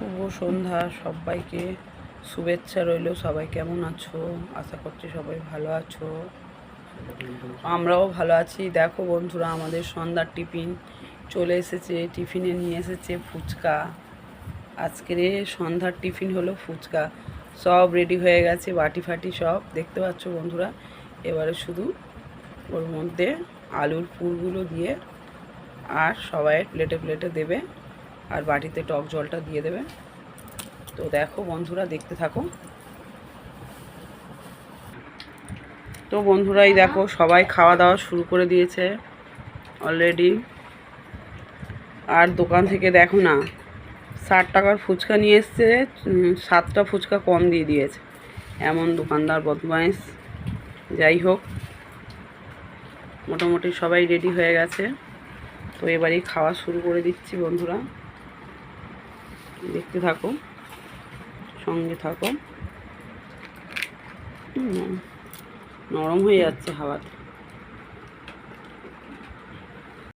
শুভ সন্ধ্যা, সবাইকে শুভেচ্ছা রইল, সবাই কেমন আছো? আশা করছি সবাই ভালো আছো। আমরাও ভালো আছি। দেখো বন্ধুরা, আমাদের সন্ধ্যার টিফিন চলে এসেছে, টিফিনে নিয়ে এসেছে ফুচকা। আজকের সন্ধ্যার টিফিন হলো ফুচকা। সব রেডি হয়ে গেছে বাটি ফাটি সব। দেখতে পাচ্ছ বন্ধুরা, এবারে শুধু ওর মধ্যে আলুর পুরগুলো দিয়ে আর সবাই প্লেটে প্লেটে দেবে। আর বাটিতে টক জলটা দিয়ে দেবে। তো দেখো বন্ধুরা, দেখতে থাকো। তো বন্ধুরাই দেখো, সবাই খাওয়া দাওয়া শুরু করে দিয়েছে অলরেডি আর দোকান থেকে দেখো না, ষাট টাকার ফুচকা নিয়ে এসছে সাতটা ফুচকা কম দিয়ে দিয়েছে। এমন দোকানদার বদমাইশ। যাই হোক, মোটামুটি সবাই রেডি হয়ে গেছে। তো এবারেই খাওয়া শুরু করে দিচ্ছি বন্ধুরা। দেখতে থাকো। সঙ্গে থাকো। নরম হয়ে যাচ্ছে হাওয়াতে